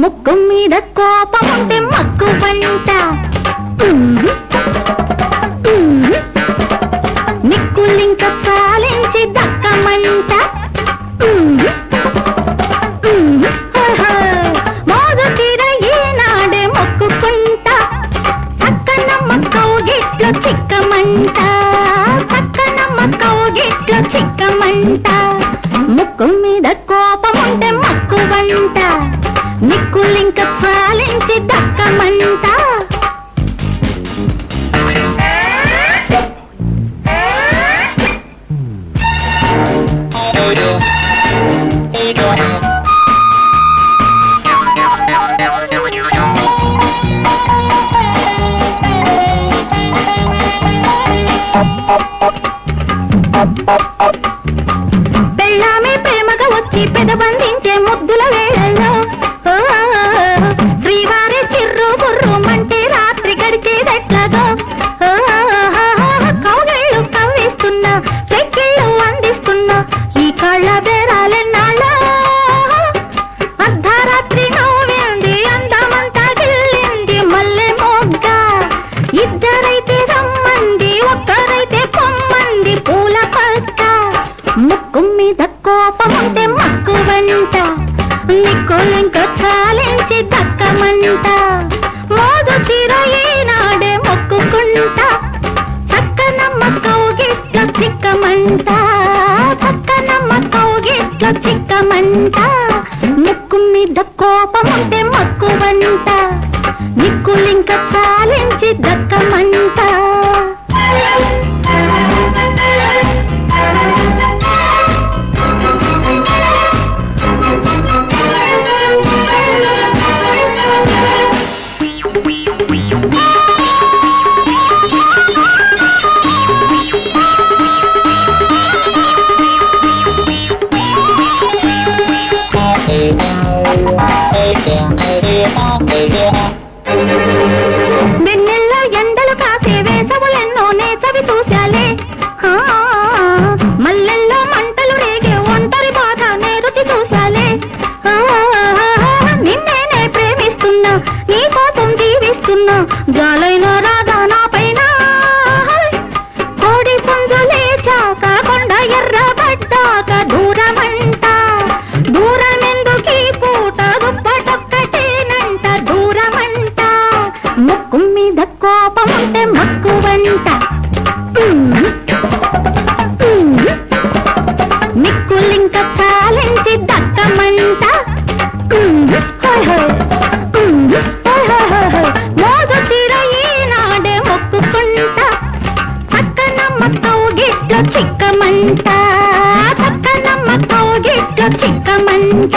ముక్కు మీద కోపం ఉంటే మక్కు పంట నిక్కులింక చాలించి దక్కమంట. ముక్కు మీద కోపం ఉంటే మక్కు వంట నిక్కులింక చాలించి దక్కమంట పెళ్ళామే ప్రేమగా వంట నిక్కులింక చాలించి దక్కమంట. మోదు చీర ఈనాడే మొక్కుకుంటా. చక్కనమ్మ కౌగిట్లో చిక్కమంట. చక్కనమ్మ కౌగిట్లో చిక్కమంట. ముక్కు మీద కోపం ఉంటే మక్కు నిక్కులింక చాలించి దక్కమంట. జీవిస్తున్నా రాధా నా పైన. కోడి పుంజు లేచాక కొండ ఎర్రబడ్డాక దూరమంట. దూరమెందుకీ పూట దుప్పటొక్కటేనంట దూరమంట. ముక్కు మీద కోపం చిక్కమంట సత్తనమ్మ తోగిట్టు చిక్కమంట.